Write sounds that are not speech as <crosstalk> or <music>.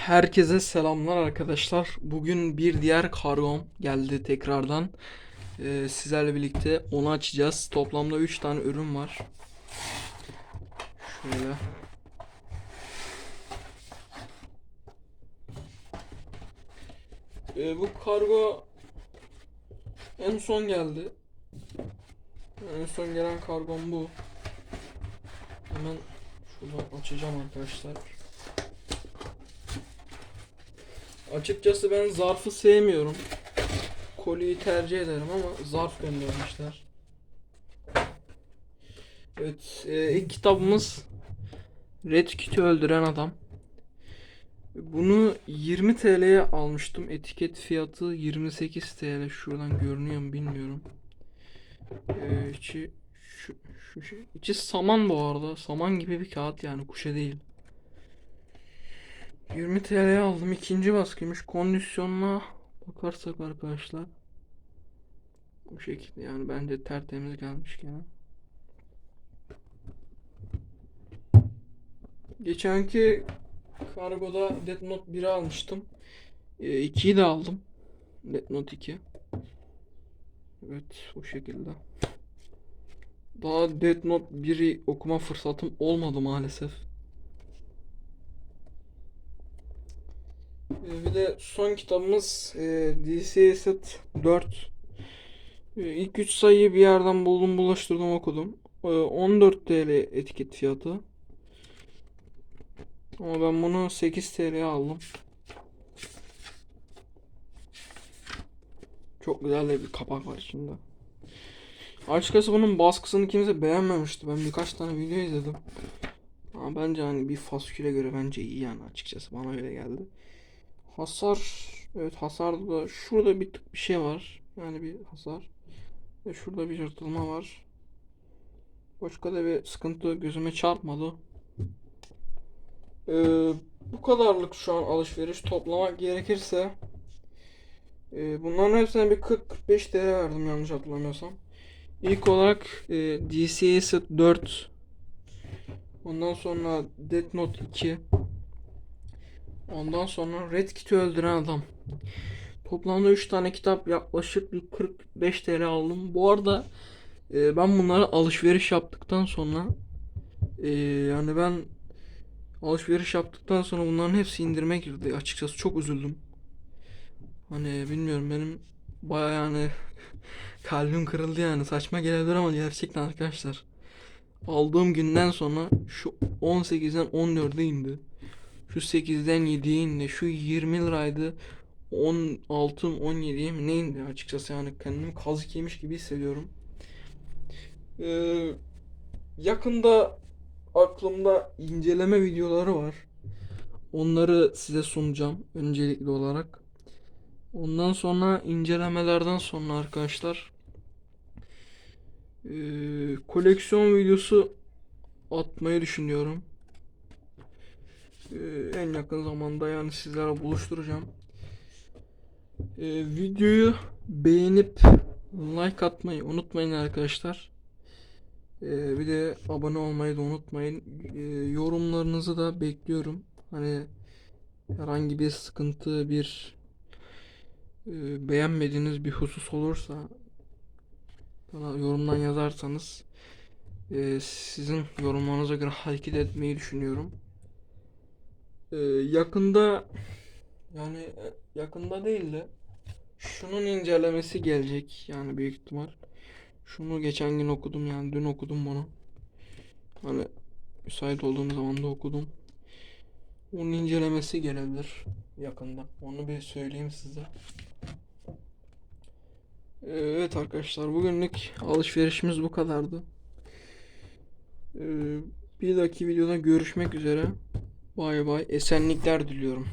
Herkese selamlar arkadaşlar. Bugün bir diğer kargom geldi tekrardan. Ee, sizlerle birlikte onu açacağız. Toplamda 3 tane ürün var. Şöyle. Ee, bu kargo en son geldi. En son gelen kargom bu. Hemen şuradan açacağım arkadaşlar. Açıkçası ben zarfı sevmiyorum. Koliyi tercih ederim ama zarf göndermişler. Evet, e, ilk kitabımız Red Kit'i öldüren adam. Bunu 20 TL'ye almıştım. Etiket fiyatı 28 TL. Şuradan görünüyor mu bilmiyorum. Ee, içi şu, şu şey. İçi saman bu arada. Saman gibi bir kağıt yani kuşa değil. 20 TL'ye aldım. ikinci baskıymış. Kondisyonuna bakarsak arkadaşlar. Bu şekilde yani bence tertemiz gelmiş gene. Geçenki kargoda Death Note 1'i almıştım. 2'yi de aldım. Death Note 2. Evet bu şekilde. Daha Death Note 1'i okuma fırsatım olmadı maalesef. Bir de son kitabımız e, DC Set 4. E, İlk 3 sayıyı bir yerden buldum, bulaştırdım, okudum. E, 14 TL etiket fiyatı. Ama ben bunu 8 TL'ye aldım. Çok güzel de bir kapak var içinde. Açıkçası bunun baskısını kimse beğenmemişti. Ben birkaç tane video izledim. Ama bence hani bir fasküle göre bence iyi yani açıkçası bana öyle geldi. Hasar evet hasarda da şurada bir tık bir şey var. Yani bir hasar. Ve şurada bir yırtılma var. Başka da bir sıkıntı gözüme çarpmadı. Ee, bu kadarlık şu an alışveriş toplamak gerekirse e, bunların hepsine bir 40-45 TL verdim yanlış hatırlamıyorsam. İlk olarak e, DCA Set 4 Ondan sonra Death Note 2 Ondan sonra Red Kit'i öldüren adam. Toplamda 3 tane kitap yaklaşık bir 45 TL aldım. Bu arada e, ben bunları alışveriş yaptıktan sonra e, yani ben alışveriş yaptıktan sonra bunların hepsi indirime girdi. Açıkçası çok üzüldüm. Hani bilmiyorum benim baya yani <laughs> kalbim kırıldı yani saçma gelebilir ama gerçekten arkadaşlar. Aldığım günden sonra şu 18'den 14'e indi. Şu 8'den 7'ye indi. Şu 20 liraydı. 16 mı 17'ye mi ne indi açıkçası yani kendimi kazık yemiş gibi hissediyorum. Ee, yakında aklımda inceleme videoları var. Onları size sunacağım öncelikli olarak. Ondan sonra incelemelerden sonra arkadaşlar ee, koleksiyon videosu atmayı düşünüyorum. Ee, en yakın zamanda yani sizlerle buluşturacağım. Ee, videoyu beğenip like atmayı unutmayın arkadaşlar. Ee, bir de abone olmayı da unutmayın. Ee, yorumlarınızı da bekliyorum. Hani herhangi bir sıkıntı, bir e, beğenmediğiniz bir husus olursa bana yorumdan yazarsanız e, sizin yorumlarınıza göre hareket etmeyi düşünüyorum. E, yakında yani e, yakında değil de şunun incelemesi gelecek yani büyük ihtimal. Şunu geçen gün okudum yani dün okudum bunu. Hani müsait olduğum zaman da okudum. Onun incelemesi gelebilir yakında. Onu bir söyleyeyim size. Evet arkadaşlar bugünlük alışverişimiz bu kadardı. Ee, bir dahaki videoda görüşmek üzere. Bay bay. Esenlikler diliyorum.